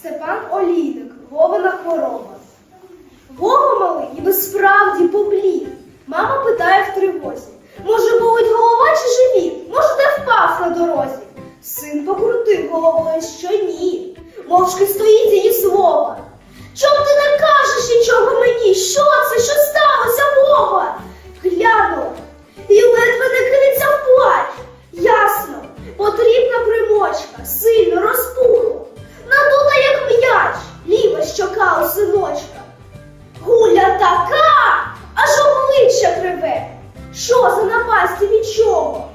Степан Олійник, Вовина хвороба. Вова малий ніби справді поблід. Мама питає в тривозі. Може, болить голова чи живіт? Може, де впав на дорозі? Син покрутив головою, що ні. Мовчки стоїть ні слова. Чом ти не кажеш нічого мені? Що це? Що сталося, Вова? Глянула. І ледве не кинеться в плач. Ясно, потрібна примочка, сильно синочка. Гуля така, аж обличчя криве. Що за напасті від чого?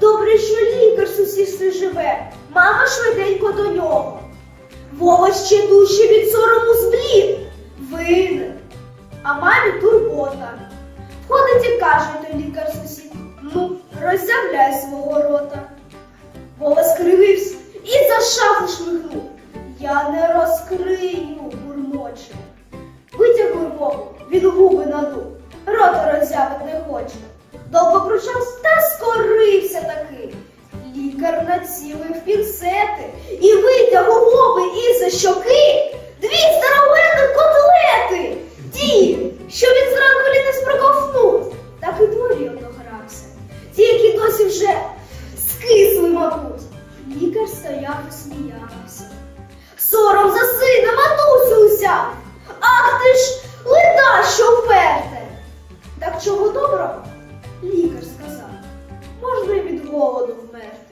Добре, що лікар сусідстві живе, мама швиденько до нього. Вова ще дужче від сорому зблід. Винен. А мамі турбота. Входить і каже той лікар Він губи надув, рота роззявить не хоче. Довго кручав та скорився таки. Лікар націлив пінцети і витяг у губи і за щоки дві здоровенні котлети. Ті, що він зранку літа спроковтнув, так і дворі одогрався. Ті, які досі вже скисли, мабуть. Лікар стояв і сміявся. Сором за сина матусю узяв. Ах ти ж! А що вперте? Так чого доброго? Лікар сказав, можна і від голоду вмерти.